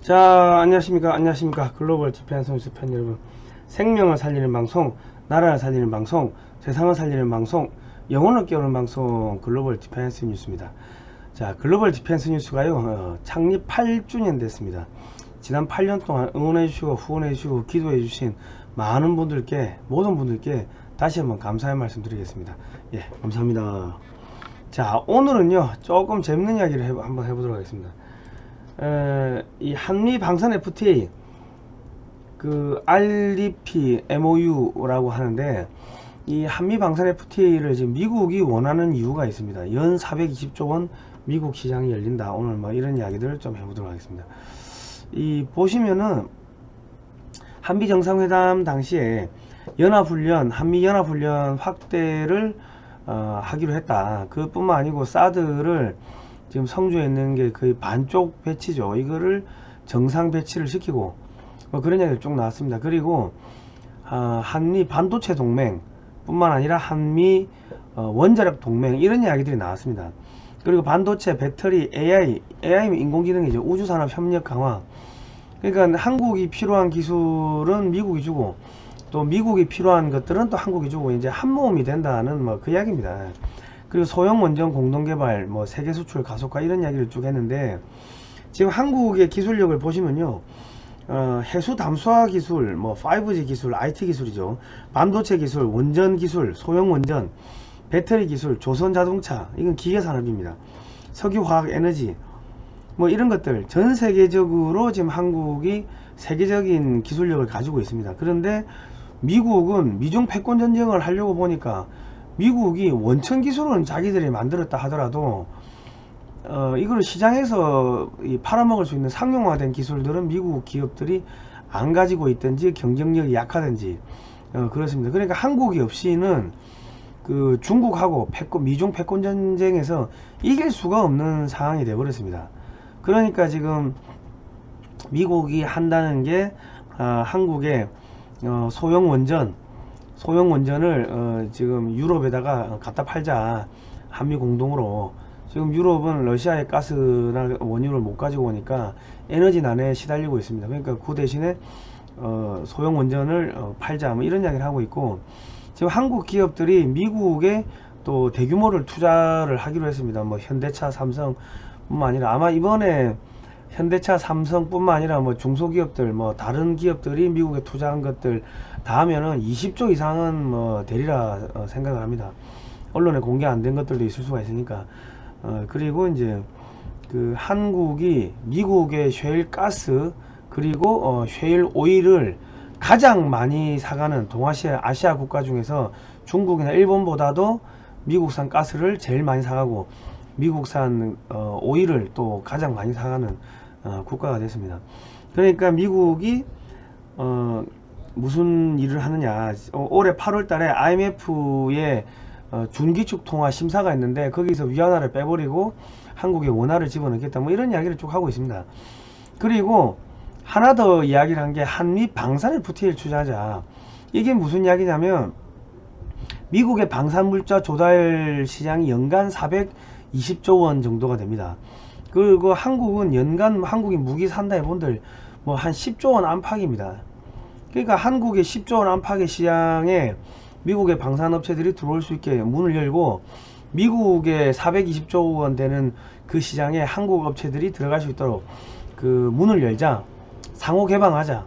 자 안녕하십니까. 안녕하십니까. 글로벌 디펜스 뉴스 팬 여러분. 생명을 살리는 방송 나라를 살리는 방송 세상을 살리는 방송 영혼을 깨우는 방송 글로벌 디펜스 뉴스입니다. 자 글로벌 디펜스 뉴스가요 어, 창립 8주년 됐습니다. 지난 8년 동안 응원해 주시고 후원해 주시고 기도해 주신 많은 분들께 모든 분들께 다시 한번 감사의 말씀 드리겠습니다. 예 감사합니다. 자 오늘은요 조금 재밌는 이야기를 해, 한번 해보도록 하겠습니다 에, 이 한미 방산 FTA 그 RDP MOU라고 하는데 이 한미 방산 FTA를 지금 미국이 원하는 이유가 있습니다. 연 420조 원 미국 시장이 열린다. 오늘 뭐 이런 이야기들을 좀 해보도록 하겠습니다. 이 보시면은 한미 정상회담 당시에 연합훈련, 한미 연합훈련 확대를 어, 하기로 했다. 그뿐만 아니고 사드를 지금 성주에 있는 게 거의 반쪽 배치죠. 이거를 정상 배치를 시키고 뭐 그런 이야기가 쭉 나왔습니다. 그리고 아, 한미 반도체 동맹 뿐만 아니라 한미 어, 원자력 동맹 이런 이야기들이 나왔습니다. 그리고 반도체, 배터리, AI, AI는 인공지능이죠. 우주산업 협력 강화. 그러니까 한국이 필요한 기술은 미국이 주고 또 미국이 필요한 것들은 또 한국이 주고 이제 한 모음이 된다는 뭐 그 이야기입니다. 그리고 소형 원전 공동 개발, 뭐 세계 수출 가속화 이런 이야기를 쭉 했는데 지금 한국의 기술력을 보시면요. 어, 해수 담수화 기술, 뭐 5G 기술, IT 기술이죠. 반도체 기술, 원전 기술, 소형 원전, 배터리 기술, 조선 자동차, 이건 기계 산업입니다. 석유 화학 에너지, 뭐 이런 것들 전 세계적으로 지금 한국이 세계적인 기술력을 가지고 있습니다. 그런데 미국은 미중 패권 전쟁을 하려고 보니까 미국이 원천 기술은 자기들이 만들었다 하더라도 어, 이걸 시장에서 이 팔아먹을 수 있는 상용화된 기술들은 미국 기업들이 안 가지고 있든지 경쟁력이 약하든지 어, 그렇습니다. 그러니까 한국이 없이는 그 중국하고 패권, 미중 패권 전쟁에서 이길 수가 없는 상황이 되어버렸습니다. 그러니까 지금 미국이 한다는 게 아, 한국의 어, 소형 원전 소형 원전을 어, 지금 유럽에다가 갖다 팔자 한미 공동으로 지금 유럽은 러시아의 가스나 원유를 못 가지고 오니까 에너지 난에 시달리고 있습니다. 그러니까 그 대신에 어, 소형 원전을 어, 팔자 뭐 이런 이야기를 하고 있고 지금 한국 기업들이 미국에 또 대규모를 투자를 하기로 했습니다. 뭐 현대차, 삼성 뿐만 아니라 아마 이번에 현대차, 삼성뿐만 아니라 뭐 중소기업들, 뭐 다른 기업들이 미국에 투자한 것들 다 하면은 20조 이상은 뭐 되리라 어, 생각을 합니다. 언론에 공개 안 된 것들도 있을 수가 있으니까. 어, 그리고 이제 그 한국이 미국의 셰일 가스 그리고 어, 셰일 오일을 가장 많이 사가는 동아시아 아시아 국가 중에서 중국이나 일본보다도 미국산 가스를 제일 많이 사가고 미국산 어, 오일을 또 가장 많이 사가는 어, 국가가 됐습니다. 그러니까 미국이 어, 무슨 일을 하느냐 어, 올해 8월 달에 IMF의 어, 준기축 통화 심사가 있는데 거기서 위안화를 빼버리고 한국에 원화를 집어넣겠다 뭐 이런 이야기를 쭉 하고 있습니다. 그리고 하나 더 이야기를 한 게 한미 방산 FTA를 투자하자 이게 무슨 이야기냐면 미국의 방산물자 조달 시장이 연간 420조 원 정도가 됩니다. 그리고 한국은 연간 한국이 무기 산다 해본들 뭐 한 10조 원 안팎입니다. 그러니까 한국의 10조 원 안팎의 시장에 미국의 방산업체들이 들어올 수 있게 문을 열고 미국의 420조 원 되는 그 시장에 한국 업체들이 들어갈 수 있도록 그 문을 열자 상호 개방하자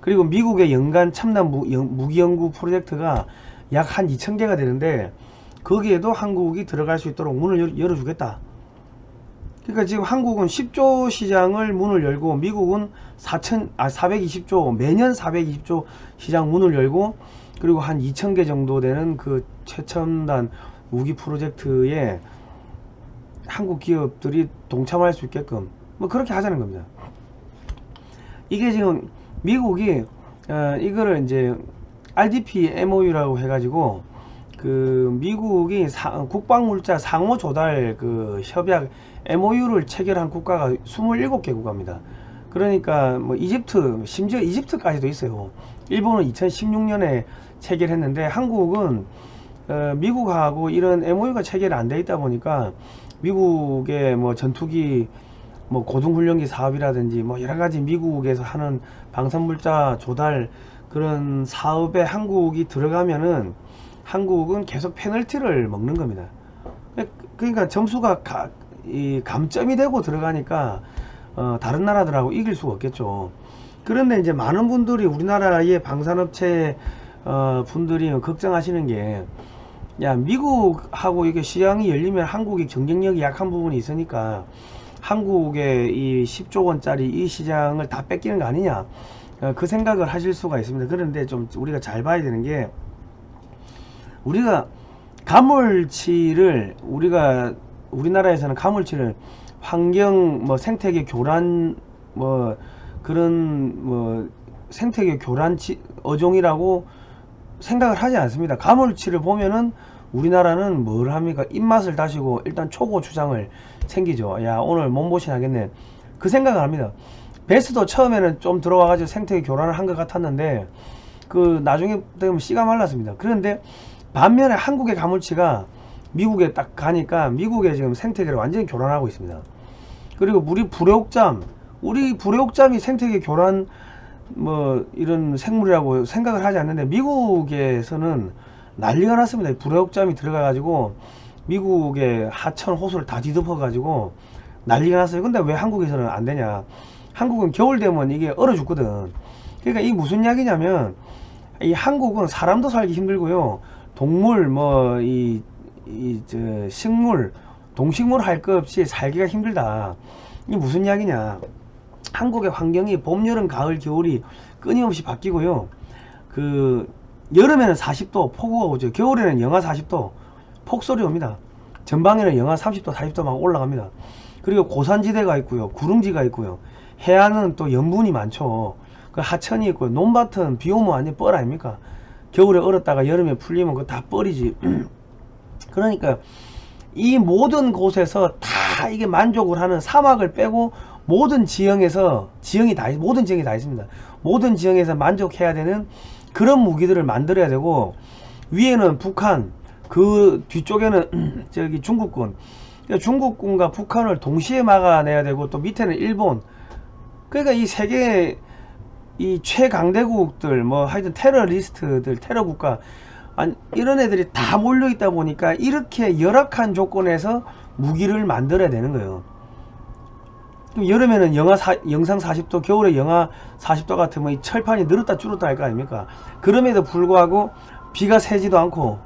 그리고 미국의 연간 첨단 무기 연구 프로젝트가 약 한 2,000개가 되는데 거기에도 한국이 들어갈 수 있도록 문을 열, 열어주겠다 그러니까 지금 한국은 10조 시장을 문을 열고 미국은 4천 아 420조 매년 420조 시장 문을 열고 그리고 한 2,000개 정도 되는 그 최첨단 무기 프로젝트에 한국 기업들이 동참할 수 있게끔 뭐 그렇게 하자는 겁니다. 이게 지금 미국이 어, 이거를 이제 RDP MOU라고 해가지고 그 미국이 사, 국방물자 상호 조달 그 협약 MOU를 체결한 국가가 27개 국가입니다. 그러니까 뭐 이집트 심지어 이집트까지도 있어요. 일본은 2016년에 체결했는데 한국은 어, 미국하고 이런 MOU가 체결 안 돼 있다 보니까 미국의 뭐 전투기 뭐 고등훈련기 사업이라든지 뭐 여러 가지 미국에서 하는 방산물자 조달 그런 사업에 한국이 들어가면은 한국은 계속 페널티를 먹는 겁니다. 그러니까 점수가 가, 이 감점이 되고 들어가니까 어, 다른 나라들하고 이길 수가 없겠죠. 그런데 이제 많은 분들이 우리나라의 방산업체 어, 분들이 걱정하시는 게 야 미국하고 이게 시장이 열리면 한국이 경쟁력이 약한 부분이 있으니까 한국의 이 10조 원짜리 이 시장을 다 뺏기는 거 아니냐 어, 그 생각을 하실 수가 있습니다. 그런데 좀 우리가 잘 봐야 되는 게 우리가 가물치를 우리가 우리나라에서는 가물치를 환경 뭐 생태계 교란 뭐 그런 뭐 생태계 교란 치, 어종이라고 생각을 하지 않습니다. 가물치를 보면은 우리나라는 뭘 합니까? 입맛을 다시고 일단 초고 주장을 챙기죠. 야 오늘 몸보신 하겠네. 그 생각을 합니다. 베스도 처음에는 좀 들어와가지고 생태계 교란을 한 것 같았는데 그 나중에 되면 씨가 말랐습니다. 그런데 반면에 한국의 가물치가 미국에 딱 가니까 미국의 지금 생태계를 완전히 교란하고 있습니다. 그리고 우리 불회옥잠 우리 불회옥잠이 생태계 교란 뭐 이런 생물이라고 생각을 하지 않는데 미국에서는 난리가 났습니다. 불회옥잠이 들어가 가지고 미국의 하천 호수를 다 뒤덮어 가지고 난리가 났어요. 근데 왜 한국에서는 안 되냐? 한국은 겨울 되면 이게 얼어 죽거든. 그러니까 이 무슨 이야기냐면 이 한국은 사람도 살기 힘들고요. 동물 뭐 이 이 저 식물 동식물 할 것 없이 살기가 힘들다. 이 무슨 이야기냐? 한국의 환경이 봄, 여름, 가을, 겨울이 끊임없이 바뀌고요. 그 여름에는 40도 폭우가 오죠. 겨울에는 영하 40도 폭설이 옵니다. 전방에는 영하 30도, 40도 막 올라갑니다. 그리고 고산지대가 있고요. 구릉지가 있고요. 해안은 또 염분이 많죠. 그 하천이 있고요. 논밭은 비 오면 완전 뻘 아닙니까? 겨울에 얼었다가 여름에 풀리면 그거 다 뻘이지. 그러니까 이 모든 곳에서 다 이게 만족을 하는 사막을 빼고 모든 지형에서 지형이 다 있- 모든 지형이 다 있습니다. 모든 지형에서 만족해야 되는 그런 무기들을 만들어야 되고 위에는 북한 그 뒤쪽에는 저기 중국군 그러니까 중국군과 북한을 동시에 막아내야 되고 또 밑에는 일본 그러니까 이 세계 이 최강대국들 뭐 하여튼 테러리스트들 테러 국가 아니, 이런 애들이 다 몰려 있다 보니까 이렇게 열악한 조건에서 무기를 만들어야 되는 거예요. 그럼 여름에는 영하 사, 영상 40도, 겨울에 영하 40도 같으면 이 철판이 늘었다 줄었다 할 거 아닙니까? 그럼에도 불구하고 비가 새지도 않고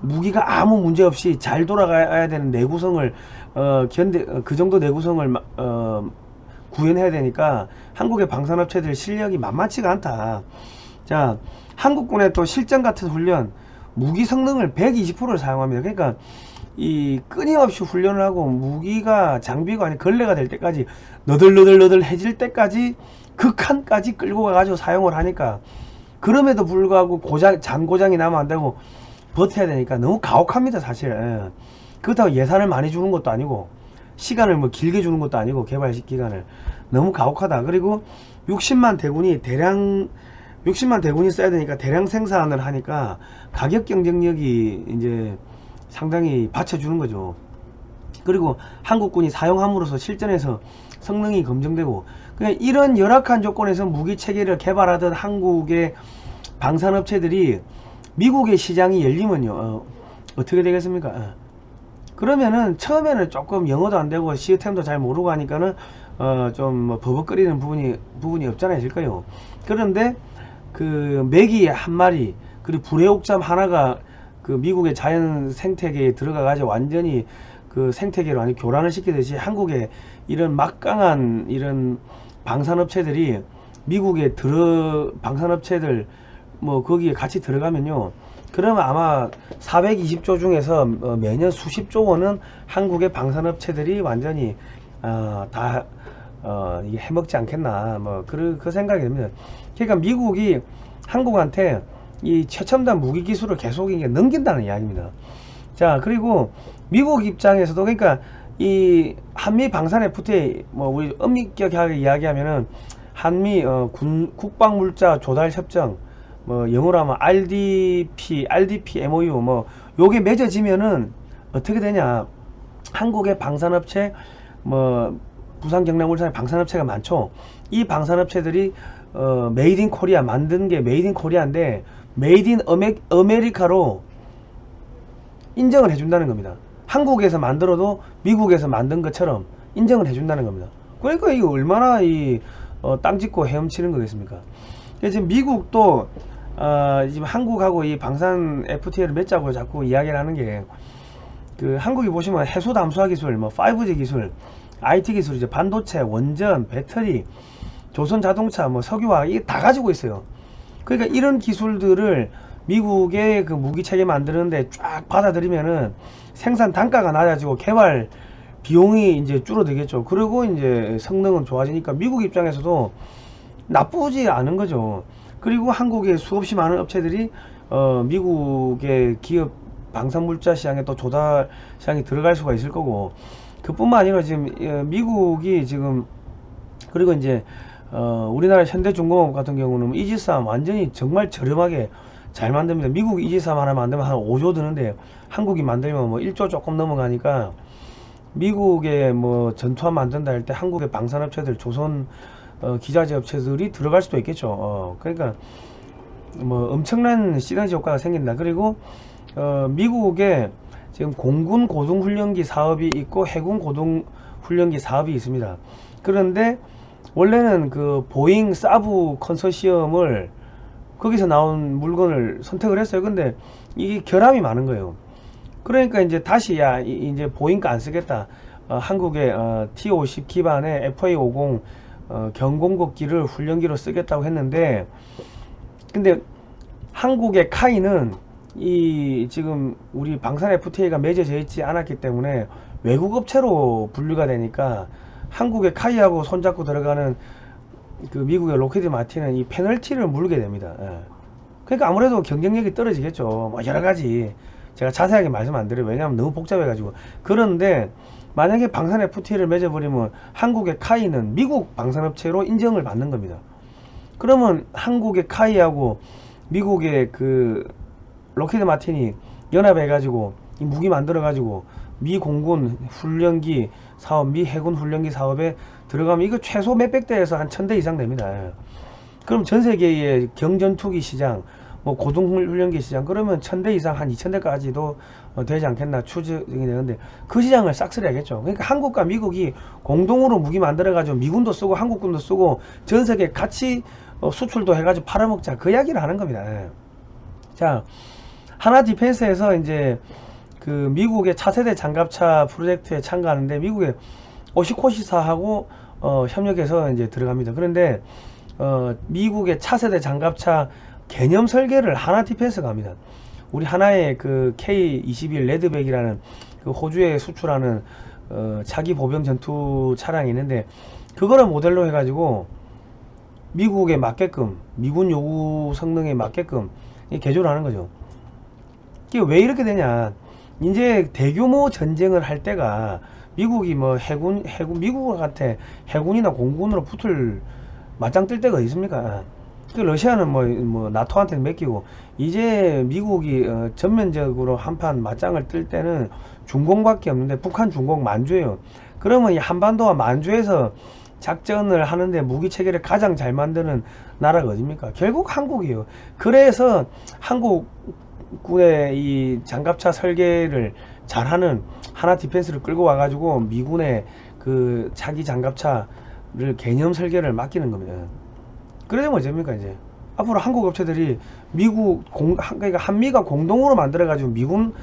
무기가 아무 문제 없이 잘 돌아가야 되는 내구성을 어, 견대 어, 그 정도 내구성을 마- 어, 구현해야 되니까 한국의 방산업체들 실력이 만만치가 않다. 자, 한국군의 또 실전 같은 훈련 무기 성능을 120%를 사용합니다. 그러니까 이 끊임없이 훈련을 하고 무기가 장비가 아니 걸레가 될 때까지 너덜너덜너덜해질 때까지 극한까지 끌고 가가지고 사용을 하니까 그럼에도 불구하고 고장 잔고장이 나면 안 되고 버텨야 되니까 너무 가혹합니다 사실 예. 그렇다고 예산을 많이 주는 것도 아니고 시간을 뭐 길게 주는 것도 아니고 개발 기간을 너무 가혹하다 그리고 60만 대군이 대량 60만 대군이 써야 되니까 대량 생산을 하니까 가격 경쟁력이 이제 상당히 받쳐주는 거죠. 그리고 한국군이 사용함으로써 실전에서 성능이 검증되고 그냥 이런 열악한 조건에서 무기 체계를 개발하던 한국의 방산업체들이 미국의 시장이 열리면요 어, 떻게 되겠습니까? 어. 그러면은 처음에는 조금 영어도 안 되고 시스템도 잘 모르고 하니까는 어좀 버벅거리는 부분이 부분이 없잖아요, 있을까요? 그런데 그 메기 한 마리 그리고 불회옥잠 하나가 그 미국의 자연 생태계에 들어가 가지고 완전히 그 생태계를 완전 교란을 시키듯이 한국의 이런 막강한 이런 방산업체들이 미국에 들어 방산업체들 뭐 거기에 같이 들어가면요. 그러면 아마 420조 중에서 어, 매년 수십조 원은 한국의 방산업체들이 완전히 어, 다 어, 이게 해먹지 않겠나 뭐 그 그 생각이 듭니다. 그러니까 미국이 한국한테 이 최첨단 무기 기술을 계속 이게 넘긴다는 이야기입니다. 자 그리고 미국 입장에서도 그러니까 이 한미 방산 FTA 뭐 우리 엄밀하게 이야기하면은 한미 어, 군 국방물자 조달 협정 뭐 영어로 하면 RDP, RDP MOU 뭐 요게 맺어지면은 어떻게 되냐? 한국의 방산업체 뭐 부산 경남 울산에 방산업체가 많죠. 이 방산업체들이 어, 메이드 인 코리아 만든 게 메이드 인 코리아인데 메이드 인 어메, 아메리카로 인정을 해준다는 겁니다. 한국에서 만들어도 미국에서 만든 것처럼 인정을 해준다는 겁니다. 그러니까 이거 얼마나 이 어, 땅 짓고 헤엄치는 거겠습니까 지금 미국도 어, 지금 한국하고 이 방산 FTA를 맺자고 자꾸 이야기를 하는 게 그 한국이 보시면 해수 담수화 기술, 뭐 5G 기술, IT 기술, 이제 반도체, 원전, 배터리, 조선 자동차, 뭐 석유화학 이게 다 가지고 있어요. 그러니까 이런 기술들을 미국의 그 무기 체계 만드는데 쫙 받아들이면은 생산 단가가 낮아지고 개발 비용이 이제 줄어들겠죠. 그리고 이제 성능은 좋아지니까 미국 입장에서도 나쁘지 않은 거죠. 그리고 한국의 수없이 많은 업체들이 어, 미국의 기업 방산물자 시장에 또 조달 시장에 들어갈 수가 있을 거고 그뿐만 아니라 지금 어, 미국이 지금 그리고 이제 어, 우리나라 현대중공업 같은 경우는 이지삼 완전히 정말 저렴하게 잘 만듭니다. 미국 이지삼 하나 만들면 한 5조 드는데 한국이 만들면 뭐 1조 조금 넘어가니까 미국에 뭐 전투함 만든다 할 때 한국의 방산업체들 조선 어, 기자재 업체들이 들어갈 수도 있겠죠. 어, 그러니까 뭐 엄청난 시너지 효과가 생긴다. 그리고 어, 미국에 지금 공군 고등훈련기 사업이 있고 해군 고등훈련기 사업이 있습니다. 그런데 원래는 그 보잉 사브 컨소시엄을 거기서 나온 물건을 선택을 했어요. 근데 이게 결함이 많은 거예요. 그러니까 이제 다시 야 이- 이제 보잉 거안 쓰겠다. 어, 한국의 어, T50 기반의 FA50 어, 경공급기를 훈련기로 쓰겠다고 했는데 근데 한국의 카이는 이 지금 우리 방산 FTA가 맺어져 있지 않았기 때문에 외국 업체로 분류가 되니까 한국의 카이하고 손잡고 들어가는 그 미국의 로키드 마틴은 이 페널티를 물게 됩니다. 예. 그러니까 아무래도 경쟁력이 떨어지겠죠. 뭐 여러 가지 제가 자세하게 말씀 안 드려요. 왜냐하면 너무 복잡해가지고 그런데 만약에 방산 FTA를 맺어버리면 한국의 카이는 미국 방산업체로 인정을 받는 겁니다. 그러면 한국의 카이하고 미국의 그 로키드 마틴이 연합해가지고 이 무기 만들어가지고 미 공군 훈련기 사업, 미 해군 훈련기 사업에 들어가면 이거 최소 몇백 대에서 한 천 대 이상 됩니다. 예. 그럼 전 세계의 경전투기 시장, 뭐 고등훈련기 시장 그러면 천 대 이상 한 이천 대까지도 어, 되지 않겠나 추정이 되는데 그 시장을 싹쓸이 하겠죠. 그러니까 한국과 미국이 공동으로 무기 만들어 가지고 미군도 쓰고 한국군도 쓰고 전 세계 같이 어, 수출도 해가지고 팔아먹자 그 이야기를 하는 겁니다. 예. 자 하나 디펜스에서 이제 그 미국의 차세대 장갑차 프로젝트에 참가하는데 미국의 오시코시사하고 어, 협력해서 이제 들어갑니다. 그런데 어, 미국의 차세대 장갑차 개념 설계를 하나 디펜스가 합니다. 우리 하나의 그 K21 레드백이라는 그 호주에 수출하는 어, 차기 보병 전투 차량이 있는데 그거를 모델로 해가지고 미국에 맞게끔 미군 요구 성능에 맞게끔 이 개조를 하는 거죠. 이게 왜 이렇게 되냐? 이제 대규모 전쟁을 할 때가 미국이 뭐 해군 해군 미국 같아 해군이나 공군으로 붙을 맞짱 뜰 때가 있습니까? 그 러시아는 뭐, 뭐 나토한테 맡기고 이제 미국이 어, 전면적으로 한판 맞짱을 뜰 때는 중공밖에 없는데 북한 중공 만주예요. 그러면 이 한반도와 만주에서 작전을 하는데 무기 체계를 가장 잘 만드는 나라가 어딥니까? 결국 한국이에요. 그래서 한국군의 이 장갑차 설계를 잘하는 하나 디펜스를 끌고 와가지고 미군의 그 차기 장갑차를 개념 설계를 맡기는 겁니다. 그러면 어쩝니까 이제 앞으로 한국 업체들이 미국 공 한- 그러니까 한미가 공동으로 만들어 가지고 미군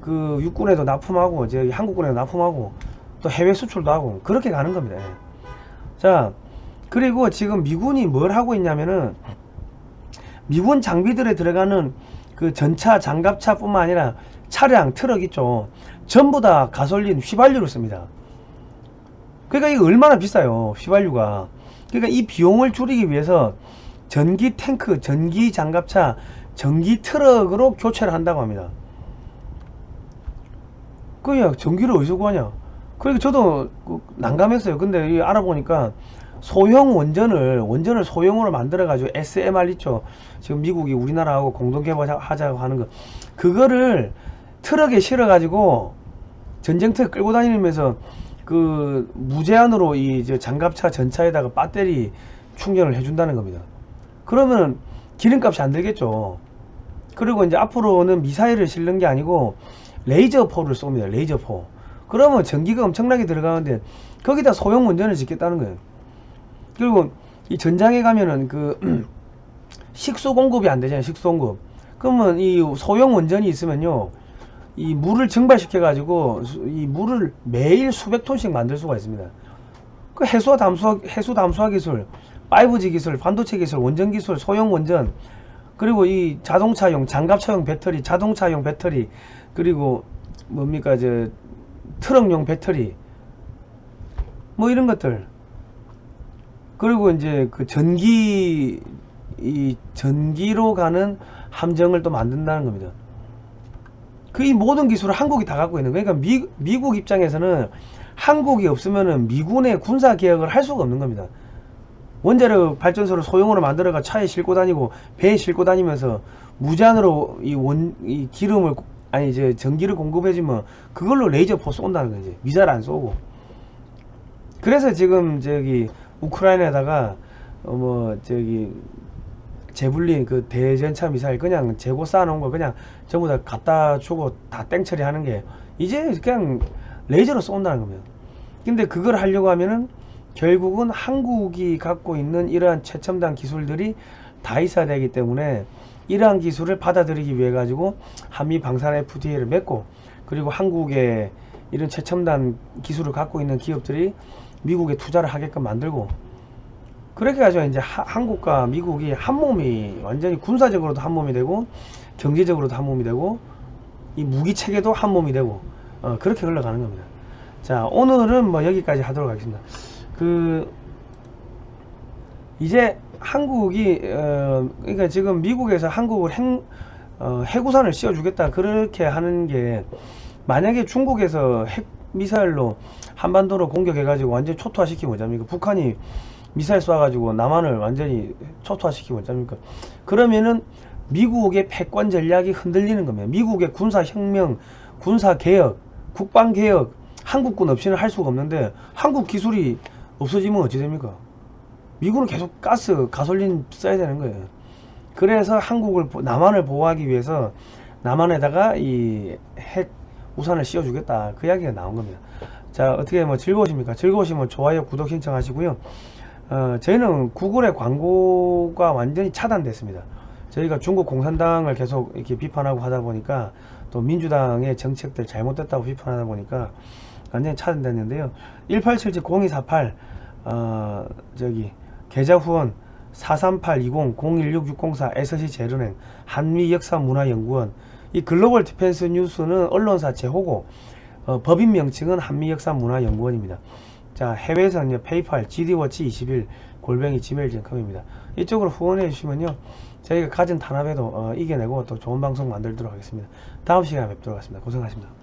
그 육군에도 납품하고 이제 한국군에도 납품하고 또 해외 수출도 하고 그렇게 가는 겁니다. 예. 자 그리고 지금 미군이 뭘 하고 있냐면은 미군 장비들에 들어가는 그 전차 장갑차 뿐만 아니라 차량 트럭 있죠 전부 다 가솔린 휘발유를 씁니다 그러니까 이거 얼마나 비싸요 휘발유가 그러니까 이 비용을 줄이기 위해서 전기 탱크 전기 장갑차 전기 트럭으로 교체를 한다고 합니다 그야 전기를 어디서 구하냐 그러니까 저도 그 난감했어요. 근데 이 알아보니까 소형 원전을 원전을 소형으로 만들어 가지고 SMR 있죠. 지금 미국이 우리나라하고 공동 개발하자고 하는 거 그거를 트럭에 실어 가지고 전쟁터 끌고 다니면서 그 무제한으로 이 장갑차 전차에다가 배터리 충전을 해준다는 겁니다. 그러면 기름값이 안 들겠죠. 그리고 이제 앞으로는 미사일을 실는 게 아니고 레이저포를 쏩니다. 레이저포. 그러면 전기가 엄청나게 들어가는데 거기다 소형 원전을 짓겠다는 거예요. 그리고 이 전장에 가면은 그 식수 공급이 안 되잖아요. 식수 공급. 그러면 이 소형 원전이 있으면요. 이 물을 증발시켜 가지고 이 물을 매일 수백 톤씩 만들 수가 있습니다. 그 해수와 담수화 해수 담수화 기술, 5G 기술, 반도체 기술, 원전 기술, 소형 원전 그리고 이 자동차용 장갑차용 배터리, 자동차용 배터리 그리고 뭡니까 저 트럭용 배터리 뭐 이런 것들 그리고 이제 그 전기 이 전기로 가는 함정을 또 만든다는 겁니다. 그 이 모든 기술을 한국이 다 갖고 있는 거예요. 그러니까 미, 미국 입장에서는 한국이 없으면은 미군의 군사 개혁을 할 수가 없는 겁니다. 원자력 발전소를 소형으로 만들어가 차에 싣고 다니고 배에 싣고 다니면서 무제한으로 이 원 이 기름을 고- 아니 이제 전기를 공급해주면 그걸로 레이저포 쏜다는 거지 미사일 안 쏘고 그래서 지금 저기 우크라이나에다가 어 뭐 저기 제블린 그 대전차 미사일 그냥 재고 쌓아놓은 거 그냥 전부 다 갖다 주고 다 땡처리 하는 게 이제 그냥 레이저로 쏜다는 겁니다. 근데 그걸 하려고 하면은 결국은 한국이 갖고 있는 이러한 최첨단 기술들이 다 있어야 되기 때문에 이러한 기술을 받아들이기 위해 가지고 한미 방산 FTA를 맺고 그리고 한국의 이런 최첨단 기술을 갖고 있는 기업들이 미국에 투자를 하게끔 만들고 그렇게 가지고 이제 하- 한국과 미국이 한 몸이 완전히 군사적으로도 한 몸이 되고 경제적으로도 한 몸이 되고 이 무기 체계도 한 몸이 되고 어, 그렇게 흘러가는 겁니다. 자 오늘은 뭐 여기까지 하도록 하겠습니다. 그 이제 한국이 어, 그러니까 지금 미국에서 한국을 핵 어, 해구산을 씌워주겠다 그렇게 하는 게 만약에 중국에서 핵 미사일로 한반도로 공격해가지고 완전 히 초토화시키면 어쩝니까? 북한이 미사일 쏴가지고 남한을 완전히 초토화시키면 어쩝니까? 그러면은 미국의 패권 전략이 흔들리는 겁니다. 미국의 군사 혁명, 군사 개혁, 국방 개혁, 한국군 없이는 할 수가 없는데 한국 기술이 없어지면 어찌 됩니까? 미국은 계속 가스, 가솔린 써야 되는 거예요. 그래서 한국을 보- 남한을 보호하기 위해서 남한에다가 이 핵 우산을 씌워주겠다 그 이야기가 나온 겁니다. 자 어떻게 뭐 즐거우십니까? 즐거우시면 좋아요, 구독 신청하시고요. 어, 저희는 구글의 광고가 완전히 차단됐습니다. 저희가 중국 공산당을 계속 이렇게 비판하고 하다 보니까 또 민주당의 정책들 잘못됐다고 비판하다 보니까 완전히 차단됐는데요. 1877-0248 어, 저기 계좌 후원 43820-016604 SC 제르행 한미역사문화연구원 이 글로벌 디펜스 뉴스는 언론사 제호고 어, 법인 명칭은 한미역사문화연구원입니다. 자 해외에서는 페이팔 GD워치 21 골뱅이 gmail.com입니다. 이쪽으로 후원해 주시면요 저희가 가진 탄압에도 어, 이겨내고 또 좋은 방송 만들도록 하겠습니다. 다음 시간에 뵙도록 하겠습니다. 고생하십니다.